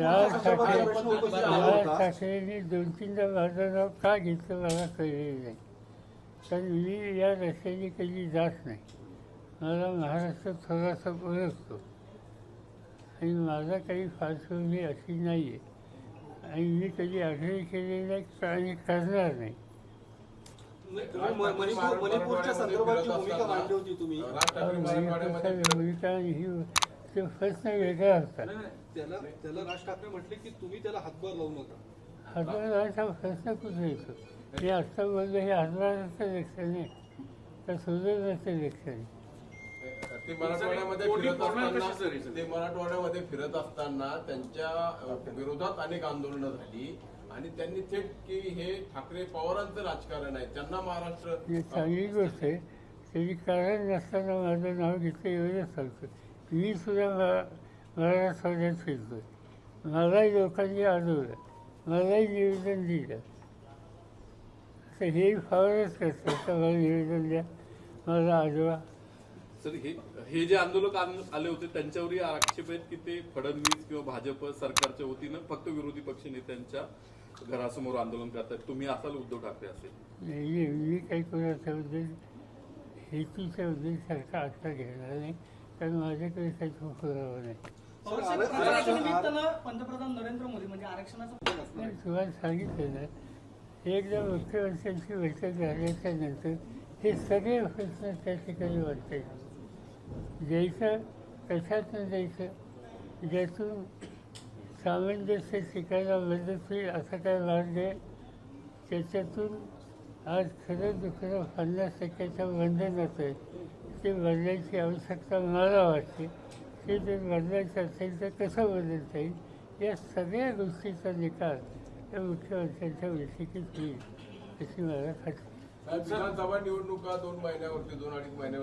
राज ठाकरेंनी दोन तीनदा माझं नाव का घेतलं मला कळलेलं नाही. कारण मी या रस्त्याने कधी जात नाही. मला महाराष्ट्र थोडासा ओळखतो. आणि माझा काही पार्श्वभूमी अशी नाही आहे आणि मी कधी आग्रह केलेला नाही आणि करणार नाही. म- मणिपूरच्या भूमिका ही ते प्रश्न वेगळा होता त्याला त्याला राज ठाकरे म्हटले की तुम्ही त्याला हातभार लावू नका. हातभाराचा प्रश्न कुठे येतो? मी आत्ता बोललो हे हातभाराचं लक्षण आहे. तर आहे. ते मराठवाड्यामध्ये फिरत असताना ते मराठवाड्यामध्ये फिरत असताना त्यांच्या विरोधात अनेक आंदोलनं झाली. आणि त्यांनी थेट की हे ठाकरे पवारांचं राजकारण आहे. त्यांना महाराष्ट्र ही चांगली गोष्ट आहे. त्याची कारण नसताना माझं नाव घेतलं एवढंच सांगतो. मी सुद्धा. मा- मराठवाड्यात फिरतो मलाही लोकांनी अडवलं मलाही निवेदन दिलं. असं हे फारच करतात तर मला निवेदन द्या. मला आजवा सर हे हे जे आंदोलक आले होते त्यांच्यावरही आक्षेप आहेत की ते फडणवीस किंवा भाजप सरकारच्या वतीनं फक्त विरोधी पक्ष नेत्यांच्या घरासमोर आंदोलन करतात तुम्ही असाल उद्धव ठाकरे असेल नाही मी काही कोणाच्याबद्दल हेतूच्या उद्देशाचा आत्ता घेणार नाही. कारण माझ्याकडे काही तो पुरावा नाही. पंतप्रधान नरेंद्र मोदी म्हणजे आरक्षणाचं तुम्हाला सांगितलं ना एकदा मुख्यमंत्र्यांची बैठक झाल्याच्यानंतर हे सगळे प्रश्न त्या ठिकाणी वाटते द्यायचं कशातनं द्यायचं ज्यातून सामंजस्य शिकायला मदत होईल असा काय मार्ग आहे? त्याच्यातून आज खरं दुखरं पन्नास टक्क्याच्या बंधनात आहे. ते बदलायची आवश्यकता मला वाटते. ते जर बदलायचं असेल तर कसं बदलता येईल या सगळ्या गोष्टीचा निकाल या मुख्यमंत्र्यांच्या बैठकीत होईल अशी मला खात्री. विधानसभा निवडणुका दोन महिन्यावरती दोन अडीच महिन्यावर